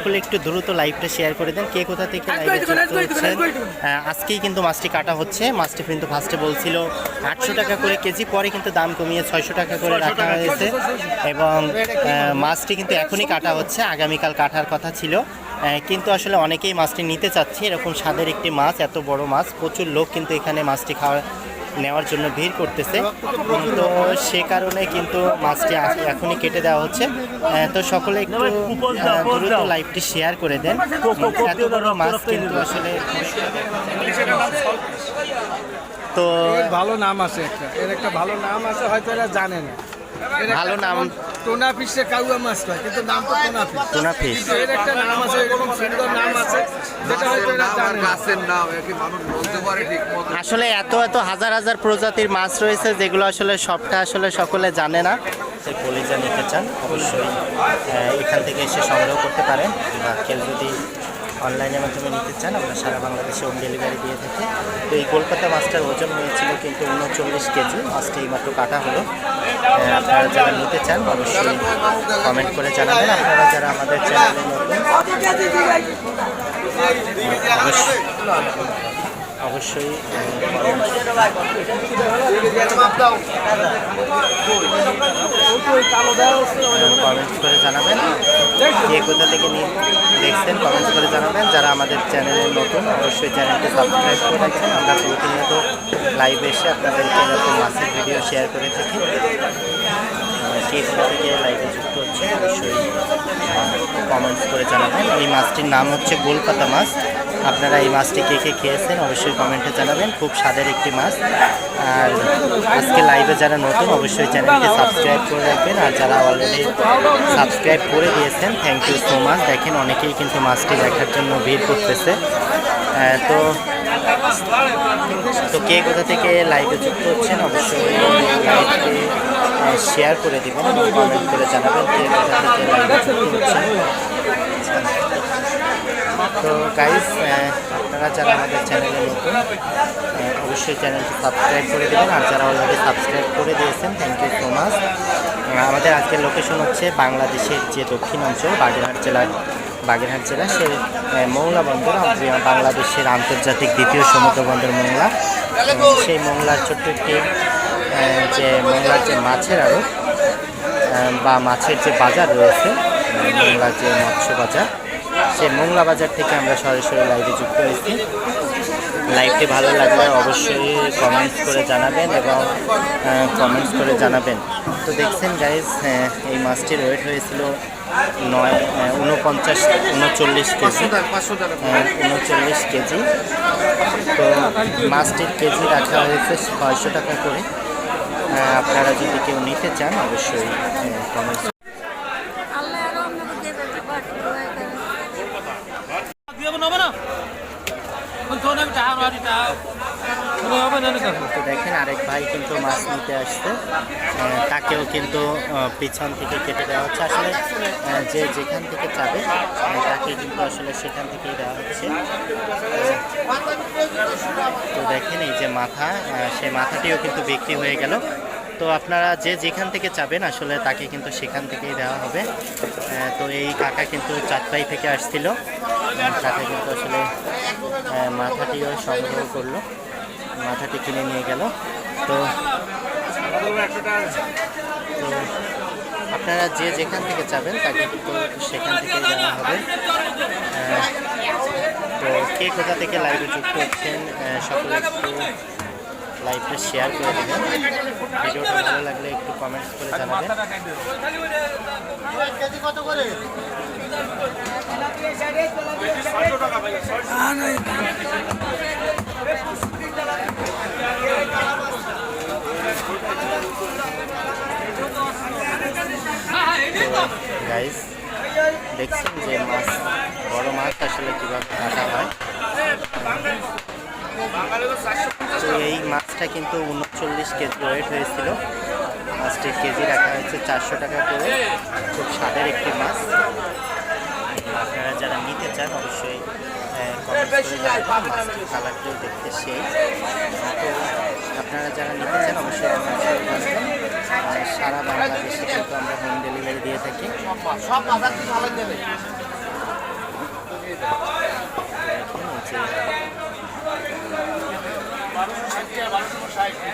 সকলে একটু দ্রুত লাইভটা শেয়ার করে দেন। কে কোথা থেকে লাইভে যুক্ত আজকেই কিন্তু মাছটি কাটা হচ্ছে। মাছটি কিন্তু ফার্স্টে বলছিল আটশো টাকা করে কেজি পরে কিন্তু দাম কমিয়ে ছয়শো টাকা করে রাখা হয়েছে। এবং মাছটি কিন্তু এখনই কাটা হচ্ছে। আগামীকাল কাটার কথা ছিল। কিন্তু আসলে অনেকেই মাছটি নিতে চাচ্ছে। এরকম স্বাদের একটি মাছ এত বড় মাছ। প্রচুর লোক কিন্তু এখানে মাছটি খাওয়া নেওয়ার জন্য ভিড় করতেছে। তো সে কারণে কিন্তু মাছটি এখনই কেটে দেওয়া হচ্ছে। তো সকলে একটু দ্রুত লাইভটি শেয়ার করে দেন। এত বড় মাছ কিন্তু আসলে তো ভালো নাম আছে একটা। এর একটা ভালো নাম আছে হয়তো এরা জানে না। ভালো নাম? টোনা ফিশে কাউয়া মাছ কয় কিন্তু নাম তো টোনা ফিশ টুনা ফিশ এর একটা নাম আছে এরকম সুন্দর নাম আছে যেটা হয়তো এরা জানে না। গাছের নাম কি মানুষ বলতে পারে ঠিক মতো। আসলে এত এত হাজার হাজার প্রজাতির মাছ রয়েছে যেগুলো আসলে সবটা আসলে সকলে জানে না। সেই কলিজা নিতে চান অবশ্যই এখান থেকে এসে সংগ্রহ করতে পারেন। বা কেউ যদি অনলাইনের মাধ্যমে নিতে চান আমরা সারা বাংলাদেশে হোম ডেলিভারি দিয়ে থাকি। তো এই কলকাতা মাছটার ওজন হয়েছিল কিন্তু উনচল্লিশ কেজি, মাছটা এইমাত্র কাটা হলো। আপনারা যারা নিতে চান, অবশ্যই কমেন্ট করে জানাবেন। আপনারা যারা আমাদের চ্যানেলে নতুন অবশ্যই। অবশ্যই কমেন্ট করে জানাবেন। কে কোথা থেকে দেখছেন কমেন্টস করে জানাবেন। যারা আমাদের চ্যানেলে নতুন, অবশ্যই চ্যানেলকে সাবস্ক্রাইব করে রাখছেন আমরা প্রতিনিয়ত লাইভ এসে আপনাদেরকে এরকম মাছের ভিডিও শেয়ার করে থাকি। কে কোথা থেকে লাইভে যুক্ত হচ্ছে, অবশ্যই কমেন্টস করে জানাবেন। এই মাছটির নাম হচ্ছে গোলপাতা মাছ। আপনারা এই মাছটি কে কে খেয়েছেন অবশ্যই কমেন্টে জানাবেন। খুব স্বাদের একটি মাছ। আর আজকে লাইভে যারা নতুন, অবশ্যই চ্যানেলকে সাবস্ক্রাইব করে রাখবেন। আর যারা অলরেডি সাবস্ক্রাইব করে দিয়েছেন থ্যাংক ইউ সো মাচ দেখেন অনেকেই কিন্তু মাছটি দেখার জন্য ভিড় করতেছে। তো তো কে কোথা থেকে লাইভে যুক্ত হচ্ছেন, অবশ্যই শেয়ার করে দিবেন কমেন্ট করে জানাবেন কে কোথা থেকে লাইভে যুক্ত হচ্ছেন। তো গাইস আপনারা যারা আমাদের চ্যানেলে নতুন অবশ্যই চ্যানেলটি সাবস্ক্রাইব করে দেবেন। আর যারা অলরেডি সাবস্ক্রাইব করে দিয়েছেন থ্যাংক ইউ সো মাচ আমাদের আজকের লোকেশন হচ্ছে বাংলাদেশের যে দক্ষিণ অঞ্চল বাগেরহাট জেলার বাগেরহাট জেলা সে মংলা বন্দর বাংলাদেশের আন্তর্জাতিক দ্বিতীয় সমুদ্র বন্দর মংলা সেই মংলার ছোট্ট একটি যে মংলার যে মাছের আহ, বা মাছের যে বাজার রয়েছে মংলার যে মৎস্য বাজার সেই মোংলা বাজার থেকে আমরা সরাসরি লাইভে যুক্ত হয়েছি। লাইভটি ভালো লাগলে অবশ্যই কমেন্টস করে জানাবেন এবং কমেন্টস করে জানাবেন। তো দেখছেন গাইজ এই মাছটির ওয়েট হয়েছিল নয় উনপঞ্চাশ উনচল্লিশ কেজি। উনচল্লিশ কেজি। তো মাছটির কেজি রাখা হয়েছে ছয়শো টাকা করে। আপনারা যদি কেউ নিতে চান অবশ্যই কমেন্টস আল্লাহ আরও আপনাকে দেবে দিয়ে হবে না কোন কোন আমি টাকা রাখি টাকা কোনো হবে না না তো দেখেন আরেক ভাই কিন্তু মাছ নিতে আসছে। তাকেও কিন্তু পিছন থেকে কেটে দেওয়া হচ্ছে। আসলে যে যেখান থেকে যাবে তাকে কিন্তু আসলে সেখান থেকেই দেওয়া হচ্ছে। তো দেখেন এই যে মাথা সেই মাথাটিও কিন্তু বিক্রি হয়ে গেল। তো আপনারা যে যেখান থেকে চাবেন আসলে তাকে কিন্তু সেখান থেকেই দেওয়া হবে। তো এই কাকা কিন্তু চাঁদপাই থেকে আসছিল। তাকে কিন্তু আসলে মাথাটিও সংগ্রহ করল। মাথাটি কিনে নিয়ে গেল। তো তো আপনারা যে যেখান থেকে যাবেন, তাকে কিন্তু সেখান থেকে যাওয়া হবে। তো কে কোথা থেকে লাইভে যুক্ত হচ্ছেন সকলে একটু লাইভটা শেয়ার করে দেবেন। ভিডিওটা ভালো লাগলে একটু কমেন্টস করে জানাবেন। গাইস দেখছেন যে মাছ, বড় মাছ আসলে কীভাবে কাটা হয়? তো এই মাছটা কিন্তু উনচল্লিশ কেজি ওয়েট হয়েছিল। মাছটির কেজি রাখা হয়েছে চারশো টাকা করে। খুব স্বাদের একটি মাছ। আপনারা যারা নিতে চান অবশ্যই কালারটিও দেখতে সেই। তো আপনারা যারা নিতে চান অবশ্যই আর সারা বাংলাদেশে কিন্তু আমরা হোম ডেলিভারি দিয়ে থাকি। হচ্ছে